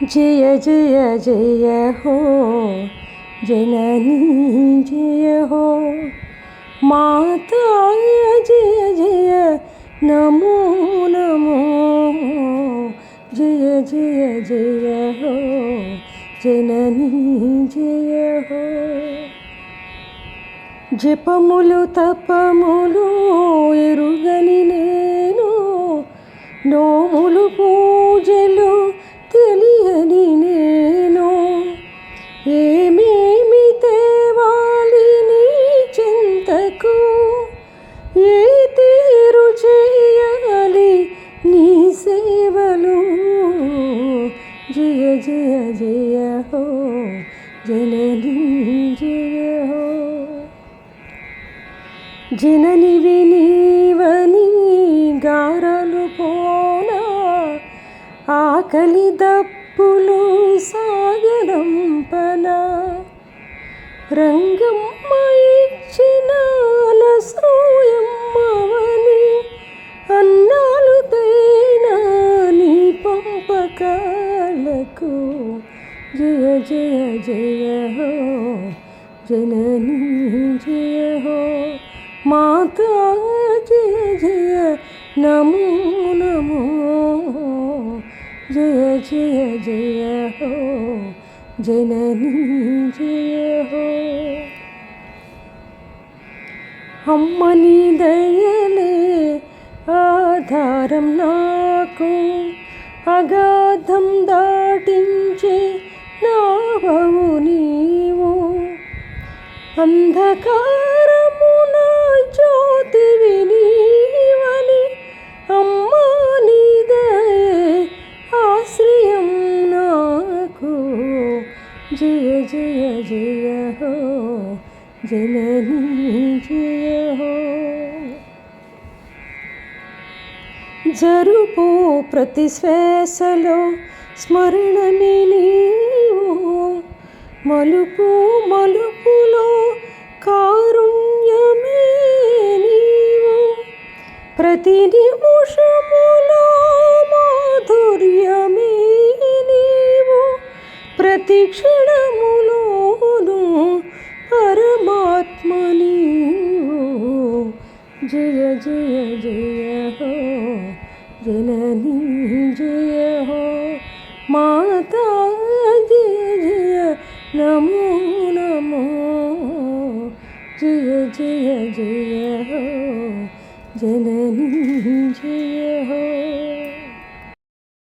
జయ జయ జయ హో జననీ జయ హో మాతా జయ జయ నమో నమో జయ జయ జయ హో జననీ జయ హో. జపములు తపములు ఎరుగని నేను నోములు పూజలు ఏ తీరు చేయాలి నీ సేవలు. జయ జయ జయ హో జనని జయ హో. జనని వినీవని గారలు పోనా ఆకలి దప్పులు సాగరంపన రంగమ్మ జయ జయ హో జననీ జయ హో. మాతా జయ జయ నమో నమో. జయ జయ జయ హో జననీ జయ హో. అమ్మని దయలే ఆధారం నాకు అగాధం దా అంధకారమున జ్యోతివి నీవని అమ్మా నీదయే ఆశ్రయం నాకు. జయ జయ జయ హో జననీ జయ హో. జరుపు ప్రతి శ్వాసలో స్మరణమే నీవు. మలుపు మలు ప్రతి నిమిషములో మాధుర్యమే నీవు ప్రతి క్షణములోను పరమాత్మ నీవు జయ జయ జయ హో జననీ జయ హో మాతా జయ జయ నమో నమో జయ జయ జయ హో जननी जय हो